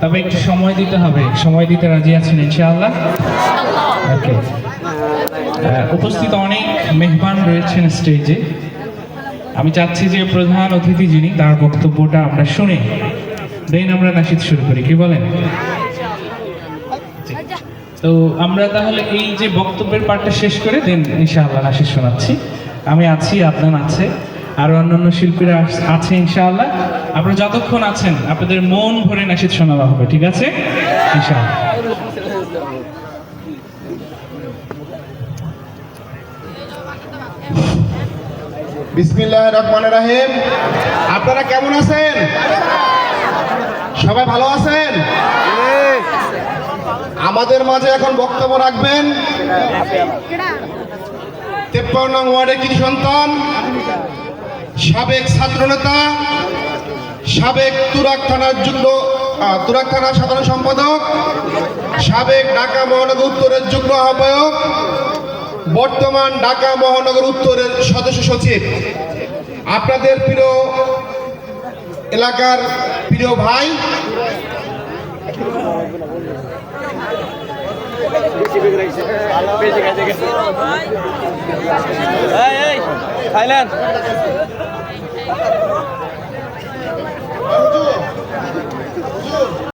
তবে একটু সময় দিতে হবে। সময় দিতে রাজি আছেন ইনশাআল্লাহ? ওকে উপস্থিত অনেক মেহমান রয়েছেন স্টেজে। আমি চাচ্ছি যে প্রধান অতিথি যিনি তার বক্তব্যটা আমরা শুনে। দেন আমরা নাসিদ শুরু করি। কি বলেন? তো আমরা তাহলে এই যে বক্তব্যের পার্টটা শেষ করে দেন ইনশাআল্লাহ নাসিদ শোনাচ্ছি। আমি আছি আপনার আছে আর অন্যান্য শিল্পীরা আছে ইনশাআল্লাহ। আপনারা যতক্ষণ আছেন, আপনাদের মন ভরে নাসিদ শোনানো হবে ঠিক আছে? বিসমিল্লাহ রহমান রাহিম। আপনারা কেমন আছেন? সবাই ভালো আছেন? আমাদের মাঝে এখন বক্তব্য রাখবেন। তেপ্পান্ন ওয়ার্ডের কৃষি সন্তান, সাবেক ছাত্রনেতা সাবেক তুরাক থানার যুগ্ম তুরাক থানার সাধারণ সম্পাদক, সাবেক ঢাকা মহানগর উত্তরের যুগ্ম আহ্বায়ক, বর্তমান ঢাকা মহানগর উত্তরের সদস্য সচিব। আপনাদের প্রিয় এলাকার প্রিয় ভাই